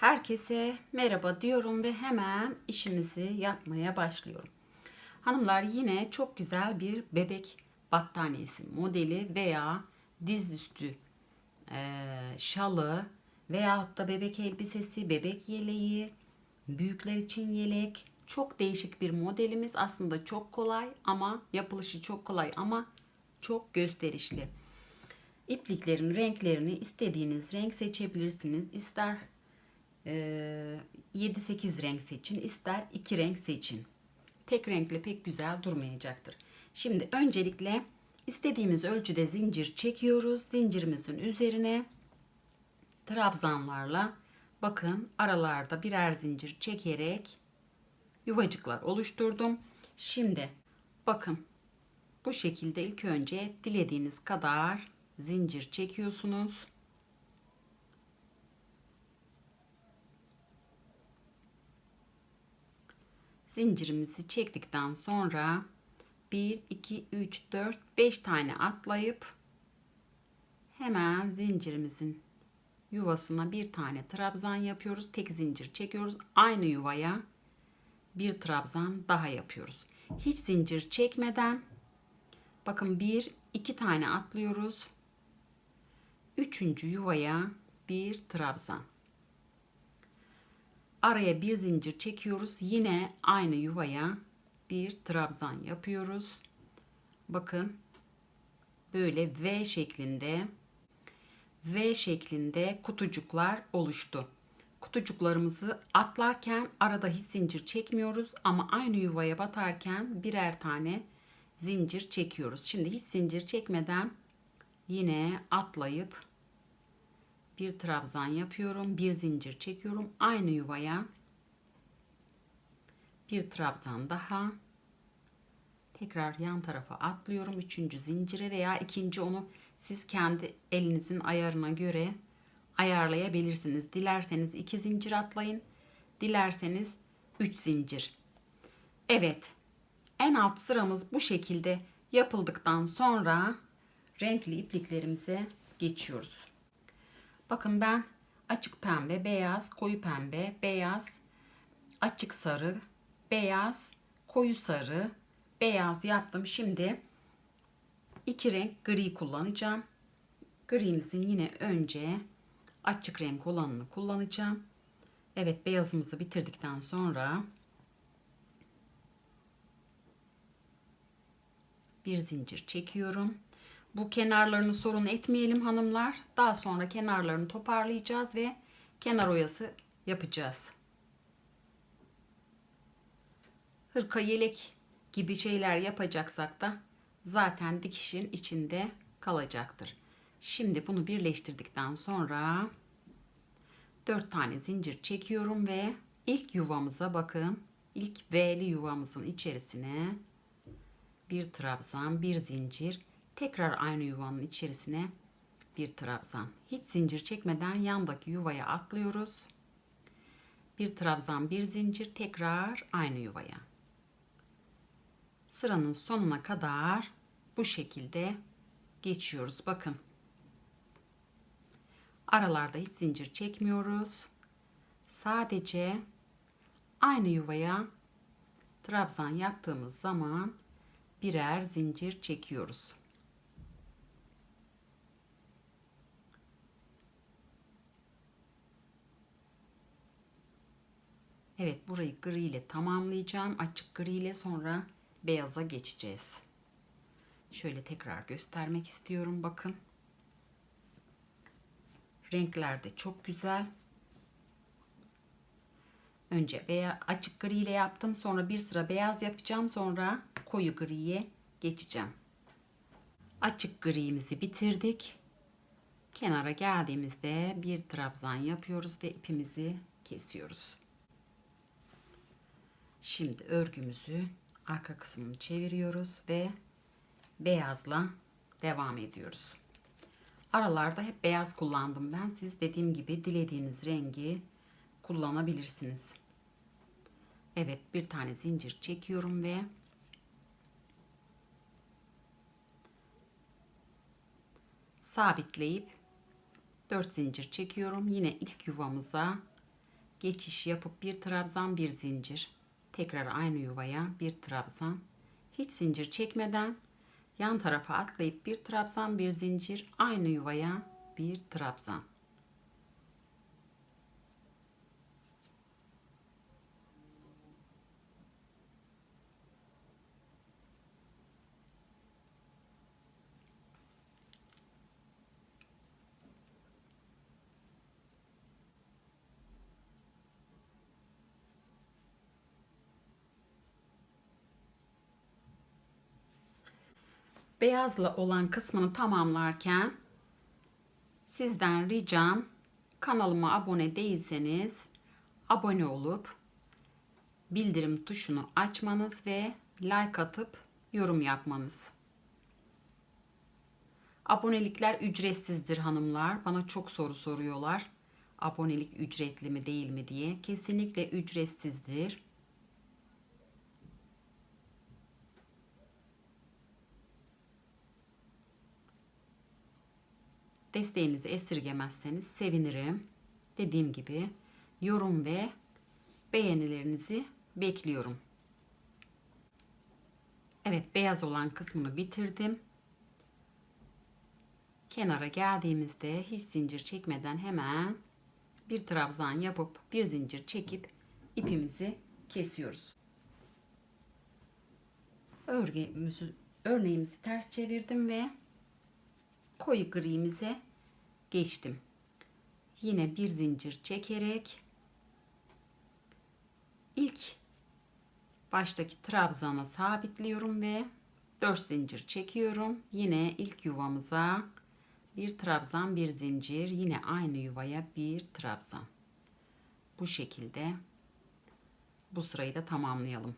Herkese merhaba diyorum ve hemen işimizi yapmaya başlıyorum. Hanımlar yine çok güzel bir bebek battaniyesi modeli veya dizüstü eee şalı veyahut da bebek elbisesi, bebek yeleği, büyükler için yelek. Çok değişik bir modelimiz. Aslında çok kolay ama yapılışı çok kolay ama çok gösterişli. İpliklerin renklerini istediğiniz renk seçebilirsiniz. İster e, 7-8 renk seçin, ister 2 renk seçin. Tek renkle pek güzel durmayacaktır. Şimdi öncelikle istediğimiz ölçüde zincir çekiyoruz. Zincirimizin üzerine trabzanlarla bakın aralarda birer zincir çekerek yuvacıklar oluşturdum. Şimdi bakın bu şekilde ilk önce dilediğiniz kadar zincir çekiyorsunuz. Zincirimizi çektikten sonra 1 2 3 4 5 tane atlayıp hemen zincirimizin yuvasına bir tane trabzan yapıyoruz. Tek zincir çekiyoruz. Aynı yuvaya bir trabzan daha yapıyoruz. Hiç zincir çekmeden bakın bir iki tane atlıyoruz. Üçüncü yuvaya bir trabzan. Araya bir zincir çekiyoruz. Yine aynı yuvaya bir trabzan yapıyoruz. Bakın böyle V şeklinde V şeklinde kutucuklar oluştu. Kutucuklarımızı atlarken arada hiç zincir çekmiyoruz ama aynı yuvaya batarken birer tane zincir çekiyoruz. Şimdi hiç zincir çekmeden yine atlayıp bir trabzan yapıyorum. Bir zincir çekiyorum. Aynı yuvaya bir trabzan daha. Tekrar yan tarafa atlıyorum. Üçüncü zincire veya ikinci onu siz kendi elinizin ayarına göre ayarlayabilirsiniz. Dilerseniz iki zincir atlayın. Dilerseniz üç zincir. Evet. En alt sıramız bu şekilde yapıldıktan sonra renkli ipliklerimize geçiyoruz. Bakın ben açık pembe, beyaz, koyu pembe, beyaz, açık sarı, beyaz, koyu sarı, beyaz yaptım. Şimdi iki renk gri kullanacağım. Grimizin yine önce açık renk olanını kullanacağım. Evet beyazımızı bitirdikten sonra bir zincir çekiyorum. Bu kenarlarını sorun etmeyelim hanımlar. Daha sonra kenarlarını toparlayacağız ve kenar oyası yapacağız. Hırka yelek gibi şeyler yapacaksak da zaten dikişin içinde kalacaktır. Şimdi bunu birleştirdikten sonra 4 tane zincir çekiyorum ve ilk yuvamıza bakın. İlk V'li yuvamızın içerisine bir trabzan, bir zincir, tekrar aynı yuvanın içerisine bir trabzan. Hiç zincir çekmeden yandaki yuvaya atlıyoruz. Bir trabzan, bir zincir, tekrar aynı yuvaya. Sıranın sonuna kadar bu şekilde geçiyoruz. Bakın. Aralarda hiç zincir çekmiyoruz. Sadece aynı yuvaya trabzan yaptığımız zaman birer zincir çekiyoruz. Evet burayı gri ile tamamlayacağım. Açık gri ile sonra beyaza geçeceğiz. Şöyle tekrar göstermek istiyorum. Bakın. Renkler de çok güzel. Önce veya açık gri ile yaptım. Sonra bir sıra beyaz yapacağım. Sonra koyu griye geçeceğim. Açık gri'mizi bitirdik. Kenara geldiğimizde bir trabzan yapıyoruz ve ipimizi kesiyoruz. Şimdi örgümüzü arka kısmını çeviriyoruz ve beyazla devam ediyoruz. Aralarda hep beyaz kullandım ben. Siz dediğim gibi dilediğiniz rengi kullanabilirsiniz. Evet bir tane zincir çekiyorum ve sabitleyip 4 zincir çekiyorum. Yine ilk yuvamıza geçiş yapıp bir trabzan bir zincir. Tekrar aynı yuvaya bir trabzan. Hiç zincir çekmeden yan tarafa atlayıp bir trabzan bir zincir aynı yuvaya bir trabzan. Beyazla olan kısmını tamamlarken sizden ricam kanalıma abone değilseniz abone olup bildirim tuşunu açmanız ve like atıp yorum yapmanız. Abonelikler ücretsizdir hanımlar. Bana çok soru soruyorlar. Abonelik ücretli mi değil mi diye. Kesinlikle ücretsizdir. Desteğinizi esirgemezseniz sevinirim. Dediğim gibi yorum ve beğenilerinizi bekliyorum. Evet beyaz olan kısmını bitirdim. Kenara geldiğimizde hiç zincir çekmeden hemen bir trabzan yapıp bir zincir çekip ipimizi kesiyoruz. Örgümüzü, örneğimizi ters çevirdim ve koyu grimize geçtim. Yine bir zincir çekerek ilk baştaki trabzana sabitliyorum ve 4 zincir çekiyorum. Yine ilk yuvamıza bir trabzan bir zincir yine aynı yuvaya bir trabzan. Bu şekilde bu sırayı da tamamlayalım.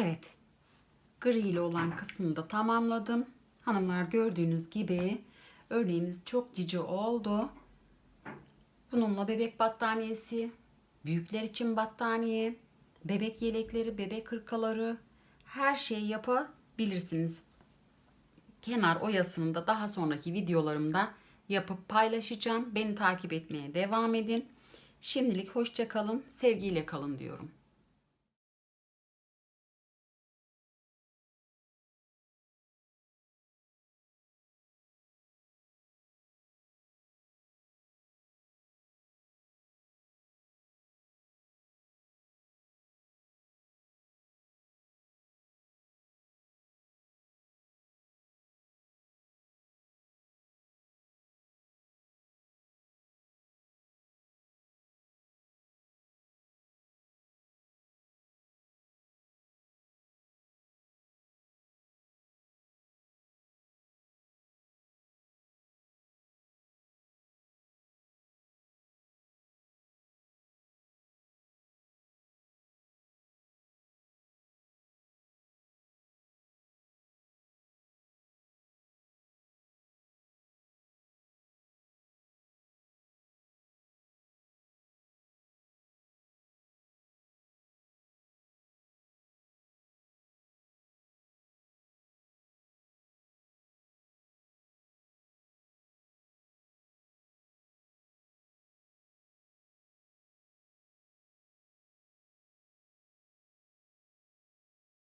Evet. Gri ile olan kısmını da tamamladım. Hanımlar gördüğünüz gibi örneğimiz çok cici oldu. Bununla bebek battaniyesi, büyükler için battaniye, bebek yelekleri, bebek hırkaları her şeyi yapabilirsiniz. Kenar oyasını da daha sonraki videolarımda yapıp paylaşacağım. Beni takip etmeye devam edin. Şimdilik hoşça kalın, sevgiyle kalın diyorum.